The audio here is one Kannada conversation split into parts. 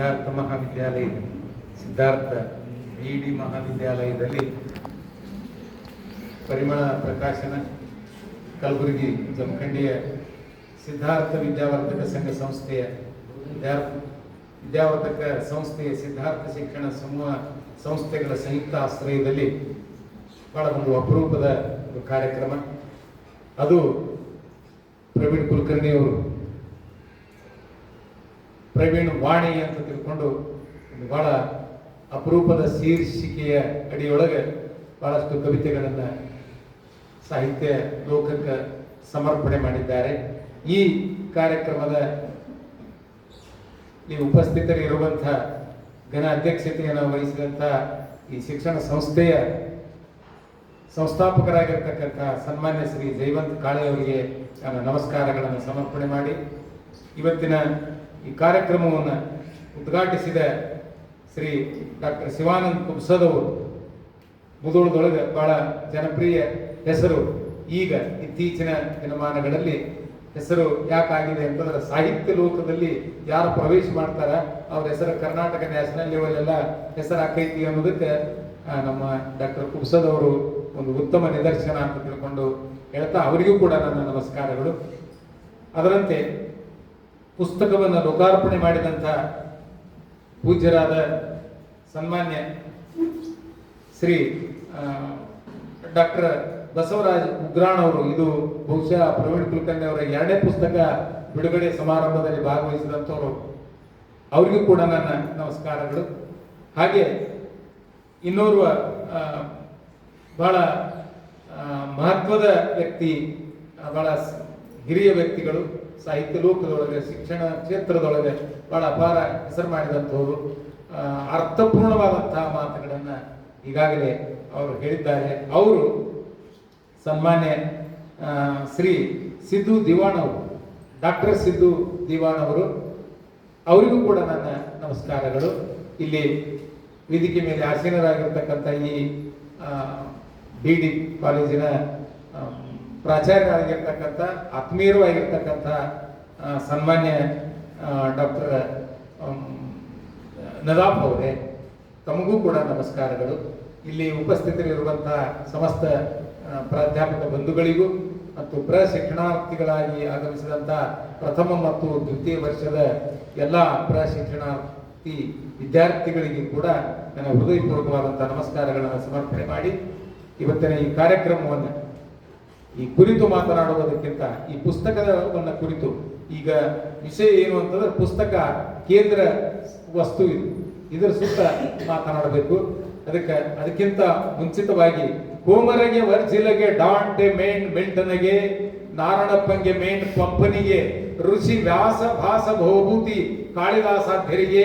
ಸಿದ್ಧಾರ್ಥ ಮಹಾವಿದ್ಯಾಲಯ ಸಿದ್ಧಾರ್ಥ ಬಿ ಡಿ ಮಹಾವಿದ್ಯಾಲಯದಲ್ಲಿ ಪರಿಮಳ ಪ್ರಕಾಶನ ಕಲಬುರಗಿ ಜಮಖಂಡಿಯ ಸಿದ್ಧಾರ್ಥ ವಿದ್ಯಾವರ್ಧಕ ಸಂಘ ಸಂಸ್ಥೆಯ ವಿದ್ಯಾ- ವಿದ್ಯಾವರ್ಧಕ ಸಂಸ್ಥೆಯ ಸಿದ್ಧಾರ್ಥ ಶಿಕ್ಷಣ ಸಮೂಹ ಸಂಸ್ಥೆಗಳ ಸಂಯುಕ್ತ ಆಶ್ರಯದಲ್ಲಿ ಬಹಳ ಒಂದು ಅಪರೂಪದ ಒಂದು ಕಾರ್ಯಕ್ರಮ. ಅದು ಪ್ರವೀಣ್ ಕುಲಕರ್ಣಿ ಅವರು ಪ್ರವೀಣ್ ವಾಣಿ ಅಂತ ತಿಳ್ಕೊಂಡು ಒಂದು ಬಹಳ ಅಪರೂಪದ ಶೀರ್ಷಿಕೆಯ ಅಡಿಯೊಳಗೆ ಬಹಳಷ್ಟು ಕವಿತೆಗಳನ್ನು ಸಾಹಿತ್ಯ ಲೋಕಕ್ಕೆ ಸಮರ್ಪಣೆ ಮಾಡಿದ್ದಾರೆ. ಈ ಕಾರ್ಯಕ್ರಮದ ಈ ಉಪಸ್ಥಿತರಿರುವಂಥ ಘನ ಅಧ್ಯಕ್ಷತೆಯನ್ನು ವಹಿಸಿದಂಥ ಈ ಶಿಕ್ಷಣ ಸಂಸ್ಥೆಯ ಸಂಸ್ಥಾಪಕರಾಗಿರ್ತಕ್ಕಂಥ ಸನ್ಮಾನ್ಯ ಶ್ರೀ ಜಯವಂತ್ ಕಾಳೆಯವರಿಗೆ ನಾನು ನಮಸ್ಕಾರಗಳನ್ನು ಸಮರ್ಪಣೆ ಮಾಡಿ. ಇವತ್ತಿನ ಈ ಕಾರ್ಯಕ್ರಮವನ್ನು ಉದ್ಘಾಟಿಸಿದ ಶ್ರೀ ಡಾಕ್ಟರ್ ಶಿವಾನಂದ್ ಕುಬ್ಸದವರು, ಮುದೋಳದೊಳಗೆ ಬಹಳ ಜನಪ್ರಿಯ ಹೆಸರು. ಈಗ ಇತ್ತೀಚಿನ ದಿನಮಾನಗಳಲ್ಲಿ ಹೆಸರು ಯಾಕಾಗಿದೆ ಅಂತಂದ್ರೆ ಸಾಹಿತ್ಯ ಲೋಕದಲ್ಲಿ ಯಾರು ಪ್ರವೇಶ ಮಾಡ್ತಾರ, ಅವ್ರ ಹೆಸರು ಕರ್ನಾಟಕ ನ್ಯಾಷನಲ್ ಲೆವೆಲ್ ಎಲ್ಲ ಹೆಸರು ಹಾಕೈತಿ ಅನ್ನೋದಕ್ಕೆ ನಮ್ಮ ಡಾಕ್ಟರ್ ಕುಬ್ಸದವರು ಒಂದು ಉತ್ತಮ ನಿದರ್ಶನ ಅಂತ ತಿಳ್ಕೊಂಡು ಹೇಳ್ತಾ, ಅವರಿಗೂ ಕೂಡ ನನ್ನ ನಮಸ್ಕಾರಗಳು. ಅದರಂತೆ ಪುಸ್ತಕವನ್ನು ಲೋಕಾರ್ಪಣೆ ಮಾಡಿದಂಥ ಪೂಜ್ಯರಾದ ಸನ್ಮಾನ್ಯ ಶ್ರೀ ಡಾಕ್ಟರ್ ಬಸವರಾಜ್ ಉಗ್ರಾಣ್ ಅವರು, ಇದು ಬಹುಶಃ ಪ್ರವೀಣ್ ಕುಲಕರ್ಣಿ ಅವರ ಎರಡನೇ ಪುಸ್ತಕ ಬಿಡುಗಡೆ ಸಮಾರಂಭದಲ್ಲಿ ಭಾಗವಹಿಸಿದಂಥವರು. ಅವರಿಗೂ ಕೂಡ ನನ್ನ ನಮಸ್ಕಾರಗಳು. ಹಾಗೆ ಇನ್ನೋರ್ವ ಬಹಳ ಮಹತ್ವದ ವ್ಯಕ್ತಿ, ಬಹಳ ಹಿರಿಯ ವ್ಯಕ್ತಿಗಳು ಸಾಹಿತ್ಯ ಲೋಕದೊಳಗೆ, ಶಿಕ್ಷಣ ಕ್ಷೇತ್ರದೊಳಗೆ ಬಹಳ ಅಪಾರ ಹೆಸರು ಮಾಡಿದಂಥವರು. ಅರ್ಥಪೂರ್ಣವಾದಂತಹ ಮಾತುಗಳನ್ನು ಈಗಾಗಲೇ ಅವರು ಹೇಳಿದ್ದಾರೆ. ಅವರು ಸನ್ಮಾನ್ಯ ಶ್ರೀ ಸಿದ್ದು ದಿವಾಣ ಅವರು ಡಾಕ್ಟರ್ ಸಿದ್ದು ದಿವಾಣ್ ಅವರು ಅವರಿಗೂ ಕೂಡ ನನ್ನ ನಮಸ್ಕಾರಗಳು. ಇಲ್ಲಿ ವೇದಿಕೆ ಮೇಲೆ ಆಸೀನರಾಗಿರ್ತಕ್ಕಂಥ ಈ ಬಿ ಡಿ ಕಾಲೇಜಿನ ಪ್ರಾಚಾರ್ಯರಾಗಿರ್ತಕ್ಕಂಥ ಆತ್ಮೀಯರು ಆಗಿರ್ತಕ್ಕಂಥ ಸನ್ಮಾನ್ಯ ಡಾಕ್ಟರ್ ನದಾಫ್ ಅವರೇ, ತಮಗೂ ಕೂಡ ನಮಸ್ಕಾರಗಳು. ಇಲ್ಲಿ ಉಪಸ್ಥಿತರಿರುವಂಥ ಸಮಸ್ತ ಪ್ರಾಧ್ಯಾಪಕ ಬಂಧುಗಳಿಗೂ ಮತ್ತು ಪ್ರಶಿಕ್ಷಣಾರ್ಥಿಗಳಾಗಿ ಆಗಮಿಸಿದಂಥ ಪ್ರಥಮ ಮತ್ತು ದ್ವಿತೀಯ ವರ್ಷದ ಎಲ್ಲ ಪ್ರಶಿಕ್ಷಣಾರ್ಥಿ ವಿದ್ಯಾರ್ಥಿಗಳಿಗೆ ಕೂಡ ನನ್ನ ಹೃದಯಪೂರ್ವಕವಾದಂಥ ನಮಸ್ಕಾರಗಳನ್ನು ಸಮರ್ಪಣೆ ಮಾಡಿ. ಇವತ್ತಿನ ಈ ಕಾರ್ಯಕ್ರಮವನ್ನು ಈ ಕುರಿತು ಮಾತನಾಡುವುದಕ್ಕಿಂತ ಈ ಪುಸ್ತಕದವನ್ನ ಕುರಿತು ಈಗ ವಿಷಯ ಏನು ಅಂತಂದ್ರೆ ಪುಸ್ತಕ ಕೇಂದ್ರ ವಸ್ತು ಇದು. ಇದರ ಸುತ್ತ ಮಾತನಾಡಬೇಕು. ಅದಕ್ಕೆ ಅದಕ್ಕಿಂತ ಮುಂಚಿತವಾಗಿ ಕೋಮರಗೆ ವರ್ಜಿಲಗೆ ಡಾಂಟೆ ಮೇಂಟ್ ಮೆಂಟನಗೆ ನಾರಾಯಣಪ್ಪಂಗೆ ಮೇಂಟ್ ಪಂಪನಿಗೆ, ಋಷಿ ವ್ಯಾಸ ಭಾಸ ಭವಭೂತಿ ಕಾಳಿದಾಸಾಧ್ಯರಿಗೆ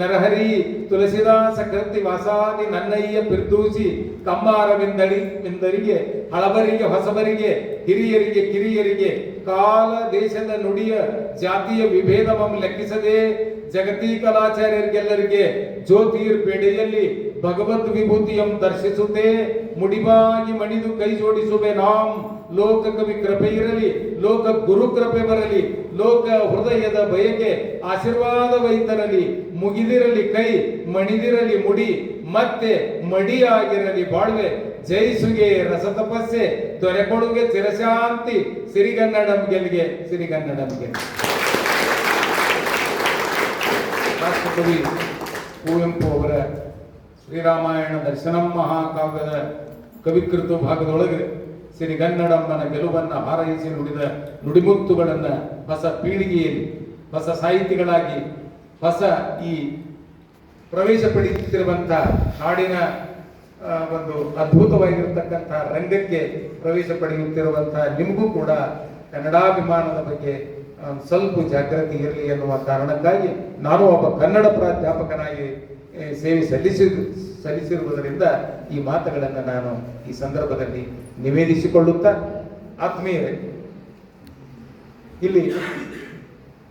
ನರಹರಿ ತುಳಸಿದಾಸ ಕೃತಿ ವಾಸಾದಿ ನನ್ನಯ್ಯ ಪಿರ್ದೂಸಿ ಕಮ್ಮಾರವೆಂದಳಿ ಎಂದರಿಗೆ, ಹಳಬರಿಗೆ, ಹೊಸಬರಿಗೆ, ಹಿರಿಯರಿಗೆ, ಕಿರಿಯರಿಗೆ, ಕಾಲ ದೇಶದ ನುಡಿಯ ಜಾತಿಯ ವಿಭೇದವನ್ನು ಲೆಕ್ಕಿಸದೆ ಜಗತಿ ಕಲಾಚಾರ್ಯರಿಗೆಲ್ಲರಿಗೆ ಜ್ಯೋತಿರ್ ಪೇಡೆಯಲ್ಲಿ ಭಗವದ್ ವಿಭೂತಿಯಂ ದರ್ಶಿಸುತ್ತೆ, ಮುಡಿಬಾಗಿ ಮಣಿದು ಕೈ ಜೋಡಿಸುವೆ ನಾಂ. ಲೋಕ ಕವಿ ಕೃಪೆ ಇರಲಿ, ಲೋಕ ಗುರು ಕೃಪೆ ಬರಲಿ ಲೋಕ ಹೃದಯದ ಬಯಕೆ ಆಶೀರ್ವಾದವೈತರಲಿ ಮುಗಿದಿರಲಿ ಕೈ, ಮಣಿದಿರಲಿ ಮುಡಿ, ಮತ್ತೆ ಮಡಿಯಾಗಿರಲಿ ಬಾಳ್ವೆ. ಜಯಿಸುಗೆ ರಸ ತಪಸ್ಸೆ ದೊರೆಕೊಡುಗೆ ಚಿರಶಾಂತಿ ಸಿರಿಗನ್ನಡಂ ಗೆಲ್ಗೆ ಸಿರಿಗನ್ನಡಂ ಗೆಲ್ಗೆ ರಾಷ್ಟ್ರಕವಿ ಕುವೆಂಪು ಅವರ ಶ್ರೀರಾಮಾಯಣ ದರ್ಶನಂ ಮಹಾಕಾವ್ಯದ ಕವಿಕೃತ ಭಾಗದೊಳಗೆ ಸಿರಿಗನ್ನಡಮ್ಮನ ಗೆಲುವನ್ನು ಹಾರೈಸಿ ನುಡಿದ ನುಡಿಮುತ್ತುಗಳನ್ನು ಹೊಸ ಪೀಳಿಗೆಯಲ್ಲಿ, ಹೊಸ ಸಾಹಿತಿಗಳಾಗಿ, ಹೊಸ ಈ ಪ್ರವೇಶ ಪಡೆಯುತ್ತಿರುವಂಥ ನಾಡಿನ ಒಂದು ಅದ್ಭುತವಾಗಿರ್ತಕ್ಕಂಥ ರಂಗಕ್ಕೆ ಪ್ರವೇಶ ಪಡೆಯುತ್ತಿರುವಂಥ ನಿಮಗೂ ಕೂಡ ಕನ್ನಡಾಭಿಮಾನದ ಬಗ್ಗೆ ಸ್ವಲ್ಪ ಜಾಗೃತಿ ಇರಲಿ ಎನ್ನುವ ಕಾರಣಕ್ಕಾಗಿ ನಾನು ಒಬ್ಬ ಕನ್ನಡ ಪ್ರಾಧ್ಯಾಪಕನಾಗಿ ಸೇವೆ ಸಲ್ಲಿಸಿ ಸಲ್ಲಿಸಿರುವುದರಿಂದ ಈ ಮಾತುಗಳನ್ನು ನಾನು ಈ ಸಂದರ್ಭದಲ್ಲಿ ನಿವೇದಿಸಿಕೊಳ್ಳುತ್ತಾ, ಆತ್ಮೀಯರೇ, ಇಲ್ಲಿ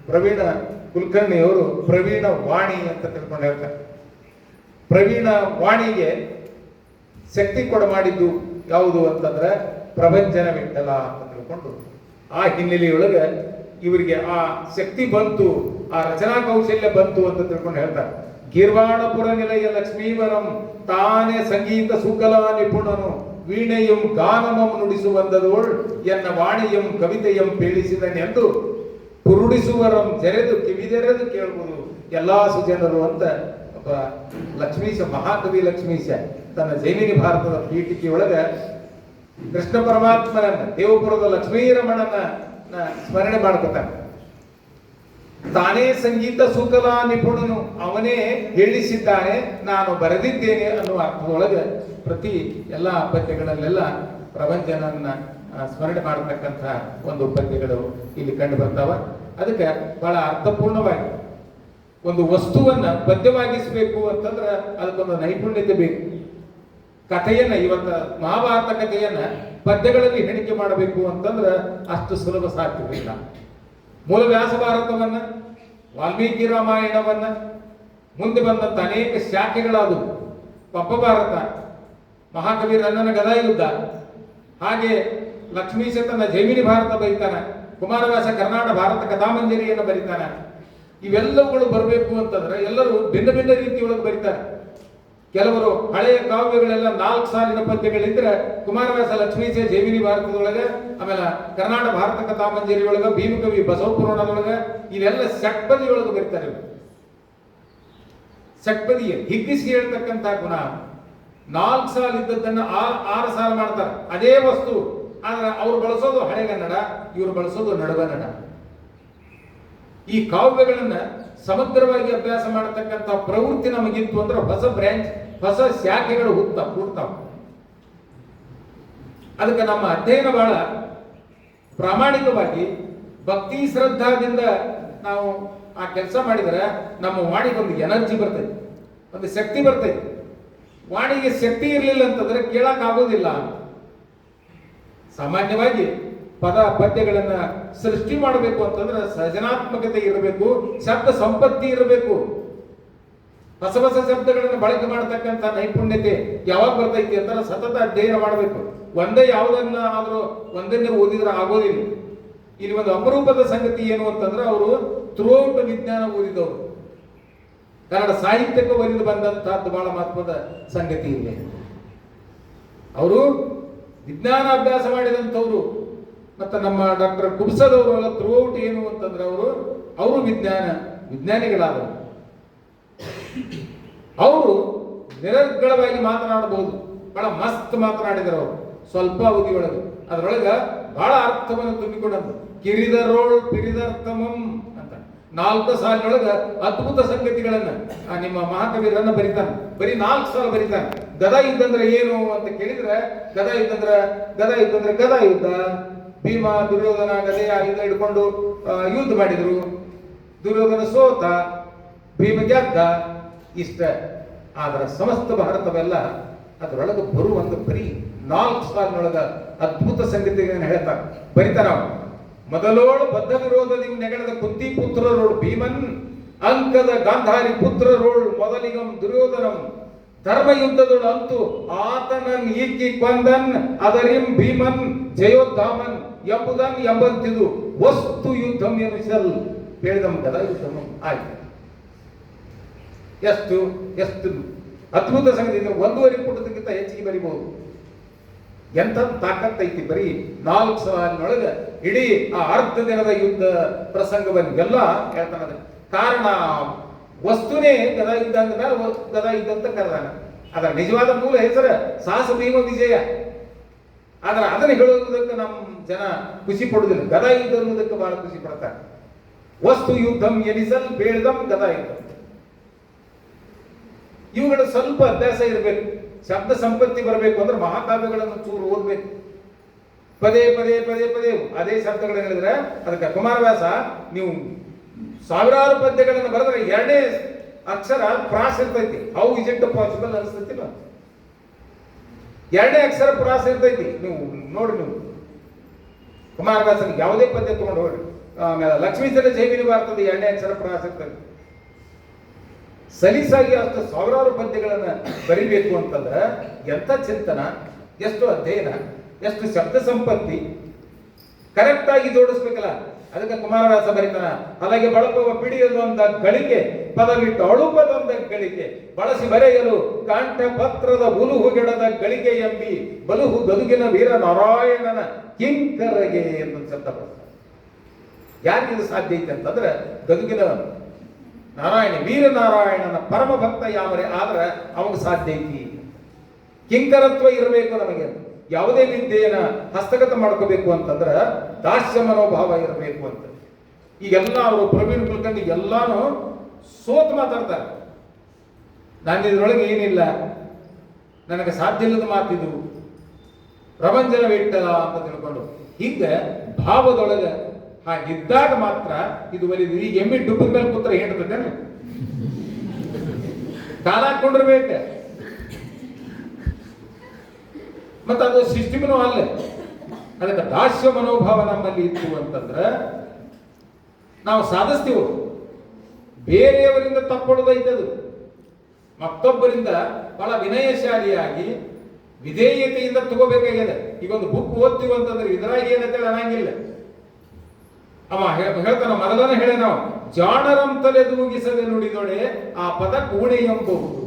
ಪ್ರವೀಣ ಕುಲಕರ್ಣಿಯವರು ಪ್ರವೀಣ ವಾಣಿ ಅಂತ ತಿಳ್ಕೊಂಡು ಹೇಳ್ತಾರೆ. ಪ್ರವೀಣ ವಾಣಿಗೆ ಶಕ್ತಿ ಕೊಡ ಮಾಡಿದ್ದು ಯಾವುದು ಅಂತಂದ್ರೆ ಪ್ರಭಂಜನ ವಿಠಲ ಅಂತ ತಿಳ್ಕೊಂಡು, ಆ ಹಿನ್ನೆಲೆಯೊಳಗೆ ಇವರಿಗೆ ಆ ಶಕ್ತಿ ಬಂತು, ಆ ರಚನಾ ಕೌಶಲ್ಯ ಬಂತು ಅಂತ ತಿಳ್ಕೊಂಡು ಹೇಳ್ತಾರೆ. ಗೀರ್ವಾಣಪುರ ನಿಲಯ ಲಕ್ಷ್ಮೀವರಂ ತಾನೇ ಸಂಗೀತ ಸುಕಲಾ ನಿಪುಣನು ವೀಣೆಯಂ ಗಾನಮಂ ನುಡಿಸುವಂದದೋಳ್ ಎನ್ನ ವಾಣಿಯಂ ಕವಿತೆಯಂ ಪೀಳಿಸಿದನೆಂದು ಪುರುಡಿಸುವರಂ ಜರೆದು ಕಿವಿದೆರೆದು ಕೇಳ್ಬೋದು. ಎಲ್ಲಾ ಸುಜನರು ಅಂತ ಒಬ್ಬ ಲಕ್ಷ್ಮೀಶ, ಮಹಾಕವಿ ಲಕ್ಷ್ಮೀಶ ತನ್ನ ಜೈಮಿನಿ ಭಾರತದ ಪೀಠಿಕೆಯೊಳಗ ಕೃಷ್ಣ ಪರಮಾತ್ಮನ ದೇವಪುರದ ಲಕ್ಷ್ಮೀರಮಣನ ಸ್ಮರಣೆ ಮಾಡ್ಕೊತಾನೆ. ತಾನೇ ಸಂಗೀತ ಸುಕಲಾ ನಿಪುಣನು ಅವನೇ ಹೇಳಿಸಿದ್ದಾನೆ ನಾನು ಬರೆದಿದ್ದೇನೆ ಅನ್ನುವ ಅರ್ಥದೊಳಗೆ ಪ್ರತಿ ಎಲ್ಲ ಪದ್ಯಗಳಲ್ಲೆಲ್ಲ ಪ್ರಪಂಚನನ್ನ ಆ, ಸ್ಮರಣೆ ಮಾಡತಕ್ಕಂಥ ಒಂದು ಪದ್ಯಗಳು ಇಲ್ಲಿ ಕಂಡು ಬರ್ತಾವ. ಅದಕ್ಕೆ ಬಹಳ ಅರ್ಥಪೂರ್ಣವಾಗಿ ಒಂದು ವಸ್ತುವನ್ನ ಪದ್ಯವಾಗಿಸಬೇಕು ಅಂತಂದ್ರೆ ಅದಕ್ಕೊಂದು ನೈಪುಣ್ಯತೆ ಬೇಕು. ಕಥೆಯನ್ನ ಇವತ್ತ ಮಹಾಭಾರತ ಕಥೆಯನ್ನ ಪದ್ಯಗಳಲ್ಲಿ ಹೇಳಿಕೆ ಮಾಡಬೇಕು ಅಂತಂದ್ರೆ ಅಷ್ಟು ಸುಲಭ ಸಾಧ್ಯವಿಲ್ಲ. ಮೂಲ ವ್ಯಾಸ ಭಾರತವನ್ನ, ವಾಲ್ಮೀಕಿ ರಾಮಾಯಣವನ್ನ, ಮುಂದೆ ಬಂದಂತ ಅನೇಕ ಶಾಖೆಗಳಾದವು. ಪಪ್ಪ ಭಾರತ, ಮಹಾಕವಿ ರನ್ನನ ಗದಾಯುದ್ಧ, ಹಾಗೆ ಲಕ್ಷ್ಮೀಶ ತನ್ನ ಜೈಮಿನಿ ಭಾರತ ಬರೀತಾನೆ, ಕುಮಾರವ್ಯಾಸ ಕರ್ನಾಟಕ ಭಾರತ ಕಥಾಮಂಜರಿಯನ್ನು ಬರೀತಾನೆ. ಇವೆಲ್ಲವುಗಳು ಬರಬೇಕು ಅಂತಂದ್ರೆ ಎಲ್ಲರೂ ಭಿನ್ನ ಭಿನ್ನ ರೀತಿಯೊಳಗೆ ಬರೀತಾರೆ. ಕೆಲವರು ಹಳೆಯ ಕಾವ್ಯಗಳೆಲ್ಲ ನಾಲ್ಕು ಸಾಲಿನ ಪದ್ಯಗಳಿದ್ರೆ ಕುಮಾರವ್ಯಾಸ ಲಕ್ಷ್ಮೀ ಸೇ ಜೇಮಿನಿ ಭಾರತದೊಳಗೆ, ಆಮೇಲೆ ಕರ್ನಾಟಕ ಭಾರತ ಕಥಾಮಂಜರಿ ಒಳಗೆ ಭೀಮಕವಿ ಬಸವಪುರಾಣದೊಳಗೆ ಇವೆಲ್ಲ ಷಟ್ಪದಿ ಒಳಗೆ ಬರ್ತಾರೆ. ಷಟ್ಪದಿಯ. ಹಿಗ್ಗಿಸಿ ಹೇಳ್ತಕ್ಕಂಥ ಗುಣ, ನಾಲ್ಕು ಸಾಲ ಇದ್ದದ್ದನ್ನ ಆರು ಸಾಲ ಮಾಡ್ತಾರೆ. ಅದೇ ವಸ್ತು, ಆದ್ರೆ ಅವ್ರು ಬಳಸೋದು ಹಳೆಗನ್ನಡ ಇವ್ರು ಬಳಸೋದು ನಡುಗನ್ನಡ ಈ ಕಾವ್ಯಗಳನ್ನ ಸಮಗ್ರವಾಗಿ ಅಭ್ಯಾಸ ಮಾಡತಕ್ಕಂಥ ಪ್ರವೃತ್ತಿ ನಮಗಿತ್ತು ಅಂದ್ರೆ ಹೊಸ ಬ್ರಾಂಚ್ ಹೊಸ ಶಾಖೆಗಳು ಹುತ್ತ ಹುಡ್ತಾವ ಅದಕ್ಕೆ ನಮ್ಮ ಅಧ್ಯಯನ ಬಹಳ ಪ್ರಾಮಾಣಿಕವಾಗಿ ಭಕ್ತಿ ಶ್ರದ್ಧಾದಿಂದ ನಾವು ಆ ಕೆಲಸ ಮಾಡಿದರೆ ನಮ್ಮ ವಾಣಿಗೆ ಒಂದು ಎನರ್ಜಿ ಬರ್ತೈತಿ, ಒಂದು ಶಕ್ತಿ ಬರ್ತೈತಿ. ವಾಣಿಗೆ ಶಕ್ತಿ ಇರಲಿಲ್ಲ ಅಂತಂದ್ರೆ ಕೇಳಕ್ ಆಗೋದಿಲ್ಲ ಸಾಮಾನ್ಯವಾಗಿ ಪದ ಪದ್ಯಗಳನ್ನ ಸೃಷ್ಟಿ ಮಾಡಬೇಕು ಅಂತಂದ್ರೆ ಸೃಜನಾತ್ಮಕತೆ ಇರಬೇಕು, ಶಬ್ದ ಸಂಪತ್ತಿ ಇರಬೇಕು. ಹೊಸ ಹೊಸ ಶಬ್ದಗಳನ್ನು ಬಳಕೆ ಮಾಡತಕ್ಕಂಥ ನೈಪುಣ್ಯತೆ ಯಾವಾಗ ಬರ್ತೈತಿ ಅಂದ್ರೆ ಸತತ ಅಧ್ಯಯನ ಮಾಡಬೇಕು. ಒಂದೇ ಯಾವುದನ್ನ ಆದರೂ ಒಂದನ್ನೇ ಓದಿದ್ರೆ ಆಗೋದಿಲ್ಲ. ಇಲ್ಲಿ ಒಂದು ಅಪರೂಪದ ಸಂಗತಿ ಏನು ಅಂತಂದ್ರೆ ಅವರು ತ್ರೋಟ ವಿಜ್ಞಾನ ಓದಿದವರು. ಕನ್ನಡ ಸಾಹಿತ್ಯಕ್ಕೆ ಒಲಿದು ಬಂದಂತಹದ್ದು ಬಹಳ ಮಹತ್ವದ ಸಂಗತಿ ಇದೆ ಅವರು ವಿಜ್ಞಾನ ಅಭ್ಯಾಸ ಮಾಡಿದಂಥವ್ರು. ಮತ್ತು ನಮ್ಮ ಡಾಕ್ಟರ್ ಕುಬ್ಸದವರು ಥ್ರೂಔಟ್ ಏನು ಅಂತಂದ್ರೆ ಅವರು ಅವರು ವಿಜ್ಞಾನ, ವಿಜ್ಞಾನಿಗಳಾದವರು. ಅವರು ನಿರರ್ಗಳವಾಗಿ ಮಾತನಾಡಬಹುದು ಬಹಳ ಮಸ್ತ್ ಮಾತನಾಡಿದರು ಅವರು, ಸ್ವಲ್ಪ ಅವಧಿಯೊಳಗೆ. ಅದರೊಳಗೆ ಬಹಳ ಅರ್ಥವನ್ನು ತುಂಬಿಕೊಂಡದ್ದು. ಕಿರಿದರೋಳ್ ಪಿರಿದರ್ಥಮಂ ಅಂತ. ನಾಲ್ಕು ಸಾಲಿನೊಳಗೆ ಅದ್ಭುತ ಸಂಗತಿಗಳನ್ನ ಆ ನಿಮ್ಮ ಮಹಾಕವಿರನ್ನ ಬರಿತಾನೆ. ಬರೀ ನಾಲ್ಕು ಸಾಲ ಬರಿತಾನೆ. ಗದ ಇದ್ದಂದ್ರೆ ಏನು ಅಂತ ಕೇಳಿದ್ರೆ, ಗದ ಇದ್ದಂದ್ರೆ ಗದ ಇದ್ದಂದ್ರೆ ಗದ ಯುದ್ಧ. ಭೀಮ ದುರ್ಯೋಧನ ಗದೆಯ ಆಯುಧ ಹಿಡ್ಕೊಂಡು ಯುದ್ಧ ಮಾಡಿದ್ರು. ದುರ್ಯೋಧನ ಸೋತ, ಭೀಮ ಗೆದ್ದ. ಇಷ್ಟ. ಆದ್ರೆ ಸಮಸ್ತ ಭಾರತವೆಲ್ಲ ಅದರೊಳಗೆ ಬರುವಂತ ಬರೀ ನಾಲ್ಕು ಸಾಲಿನೊಳಗ ಅದ್ಭುತ ಸಂಗತಿಗಳನ್ನು ಹೇಳ್ತಾರೆ ನಾವು. ಮೊದಲೋಳು ಬದ್ಧ ವಿರೋಧದಿಂದ ನೆಗಡದ ಕುಂತಿ ಪುತ್ರರೋಳು ಭೀಮನ್, ಅಂಕದ ಗಾಂಧಾರಿ ಪುತ್ರರೋಳು ಮೊದಲಿಗಂ ದುರ್ಯೋಧನಂ. ಧರ್ಮ ಯುದ್ಧದೊಳು ಅಂತೂ ಆತನನ್ ಈಕಿ ಕೊಂದನ್, ಅದರಿಂ ಭೀಮನ್, ಜಯೋದ್ಧಾಮನ್. ಎಂಬುದನ್ ಎಂಬಂತಿದು ವಸ್ತು ಯುದ್ಧ ಎನಿಸಲ್. ಹೇಳಿದಂ ಗದ ಯುದ್ಧಂ ಆಯ್ತು. ಎಷ್ಟು? ಎಷ್ಟು? ಅದ್ಭುತ ಸಂಗತಿ ಒಂದೂವರೆ ಪುಟದಕ್ಕಿಂತ ಹೆಚ್ಚಿಗೆ ಬರಿಬಹುದು. ಎಂತ ತಾಕತ್ ಐತಿ ಬರೀ ನಾಲ್ಕು ಸಾಲಿನೊಳಗ ಇಡೀ ಆ ಅರ್ಧ ದಿನದ ಯುದ್ಧ ಪ್ರಸಂಗವನ್ನೆಲ್ಲ ಹೇಳ್ತಾನೆ. ಕಾರಣ, ವಸ್ತುನೇ ಗದಾ ಯುದ್ಧ ಅಂದ ಮೇಲೆ ಗದಾ ಯುದ್ಧ ಅಂತ ಕರೆದಾನ. ಅದರ ನಿಜವಾದ ಮೂಲ ಹೆಸರು ಸಾಹಸ ಭೀಮ ವಿಜಯ. ಆದ್ರೆ ಅದನ್ನು ಹೇಳುವುದಕ್ಕೆ ನಮ್ಮ ಜನ ಖುಷಿ ಪಡುವುದಿಲ್ಲ. ಗದ ಯುದ್ಧ ಅನ್ನೋದಕ್ಕೆ ಬಹಳ ಖುಷಿ ಪಡ್ತಾರೆ. ವಸ್ತು ಯುದ್ಧಂ ಎನಿಸಲ್ ಬೇಳ್ದಂ ಗದ ಯುದ್ಧ. ಇವುಗಳ ಸ್ವಲ್ಪ ಅಭ್ಯಾಸ ಇರಬೇಕು. ಶಬ್ದ ಸಂಪತ್ತಿ ಬರಬೇಕು ಅಂದ್ರೆ ಮಹಾಕಾವ್ಯಗಳನ್ನು ಚೂರು ಓದ್ಬೇಕು. ಪದೇ ಪದೇ ಪದೇ ಪದೇ ಅದೇ ಶಬ್ದಗಳನ್ನು ಹೇಳಿದ್ರೆ ಅದಕ್ಕೆ ಕುಮಾರವ್ಯಾಸ ನೀವು ಸಾವಿರಾರು ಪದ್ಯಗಳನ್ನು ಬರೆದ್ರೆ ಎರಡೇ ಅಕ್ಷರ ಪ್ರಾಸ್ ಇರ್ತೈತಿ. ಹೌ ಇಸ್ ಇಟ್ ಪಾಸಿಬಲ್ ಅನಿಸ್ತೈತಿಲ್ಲ ಎರಡೇ ಅಕ್ಷರ ಪ್ರಾಸ್ ಇರ್ತೈತಿ. ನೀವು ನೋಡಿ ನೀವು. ಕುಮಾರವ್ಯಾಸನ ಯಾವುದೇ ಪದ್ಯ ತಗೊಂಡು ಹೋಗ್ರಿ ಆಮೇಲೆ ಲಕ್ಷ್ಮೀಚರ ಜೈವಿನಿ ಬರ್ತದೆ ಎರಡನೇ ಅಕ್ಷರ ಇರ್ತೈತಿ ಸಲೀಸಾಗಿ ಅಷ್ಟು ಸಾವಿರಾರು ಪದ್ಯಗಳನ್ನ ಬರಿಬೇಕು ಅಂತಂದ್ರೆ ಎಂಥ ಚಿಂತನ, ಎಷ್ಟು ಅಧ್ಯಯನ, ಎಷ್ಟು ಶಬ್ದ ಸಂಪತ್ತಿ ಕರೆಕ್ಟಾಗಿ ಜೋಡಿಸ್ಬೇಕಲ್ಲ. ಅದಕ್ಕೆ ಕುಮಾರವ್ಯಾಸ ಬರೀತಾನ ಹಾಗೆ ಬಳಪುವ ಪಿಡಿಯದೊಂದ ಗಳಿಕೆ, ಪದವಿಟ್ಟು ಅಳುಪದೊಂದ ಗಳಿಕೆ, ಬಳಸಿ ಬರೆಯಲು ಕಾಂಠ ಪತ್ರದ ಉಲುಹು ಗಿಡದ ಗಳಿಕೆ ಎಂಬಿ ಬಲುಹು ಗದುಗಿನ ವೀರ ನಾರಾಯಣನ ಕಿಂಕರಗೆ ಎಂದು ಯಾರಿಗೆ ಇದು ಸಾಧ್ಯ ಐತೆ ಅಂತಂದ್ರೆ, ಗದುಗಿನ ನಾರಾಯಣ, ವೀರನಾರಾಯಣನ ಪರಮ ಭಕ್ತ ಯಾವರೇ ಆದ್ರೆ ಅವಾಗ ಸಾಧ್ಯ ಐತಿ. ಕಿಂಕರತ್ವ ಇರಬೇಕು ನಮಗೆ ಯಾವುದೇ ವಿದ್ಯೆಯನ್ನ ಹಸ್ತಗತ ಮಾಡ್ಕೋಬೇಕು ಅಂತಂದ್ರೆ ದಾಸ್ಯ ಮನೋಭಾವ ಇರಬೇಕು ಅಂತ. ಈಗೆಲ್ಲ ಅವರು ಪ್ರವೀಣ್ ಕುಲ್ಕಂಡಿ ಎಲ್ಲಾನು ಸೋತ್ ಮಾತಾಡ್ತಾರೆ. ನಾನು ಇದ್ರೊಳಗೆ ಏನಿಲ್ಲ. ನನಗೆ ಸಾಧ್ಯ ಇಲ್ಲದ ಮಾತಿದು. ಪ್ರಪಂಚನ ವಿಟ್ಟಲ ಅಂತ ತಿಳ್ಕೊಂಡು. ಹಿಂಗೆ ಭಾವದೊಳಗೆ ಹಾಗಿದ್ದಾಗ ಮಾತ್ರ ಇದು ಒಲಿದು. ಈಗ ಎಮ್ಮಿ ಡುಬ್ಬದ ಮೇಲೆ ಕೂತ್ರ ಹೇಳ್ತದೇನು ಕಾಲ ಹಾಕೊಂಡಿರ್ಬೇಕು ಮತ್ತೆ ಅದು ಸಿಸ್ಟಮ್ನೂ ಅಲ್ಲೇ. ಅದಕ್ಕೆ ದಾಸ್ಯ ಮನೋಭಾವ ನಮ್ಮಲ್ಲಿ ಇತ್ತು ಅಂತಂದ್ರೆ, ನಾವು ಸಾಧಿಸ್ತೀವಿ ಬೇರೆಯವರಿಂದ ತಕ್ಕೊಳ್ಳೋದೈತೆ ಅದು. ಮತ್ತೊಬ್ಬರಿಂದ ಬಹಳ ವಿನಯಶಾಲಿಯಾಗಿ ವಿಧೇಯತೆಯಿಂದ ತಗೋಬೇಕಾಗಿದೆ. ಈಗ ಒಂದು ಬುಕ್ ಓದ್ತೀವಿ ಅಂತಂದ್ರೆ ಇದ್ರಾಗ ಏನಂತೇಳಿ ಅನ್ನಂಗಿಲ್ಲ. ಅವ ಹೇಳ್ತಾನ ಮರದನ ಹೇಳಿ ನಾವು ಜಾಣರಂ ತಲೆ ದೂಗಿಸದೆ ನುಡಿದೊಡೆ ಆ ಪದ ಕೂಣೆ ಎಂಬುದು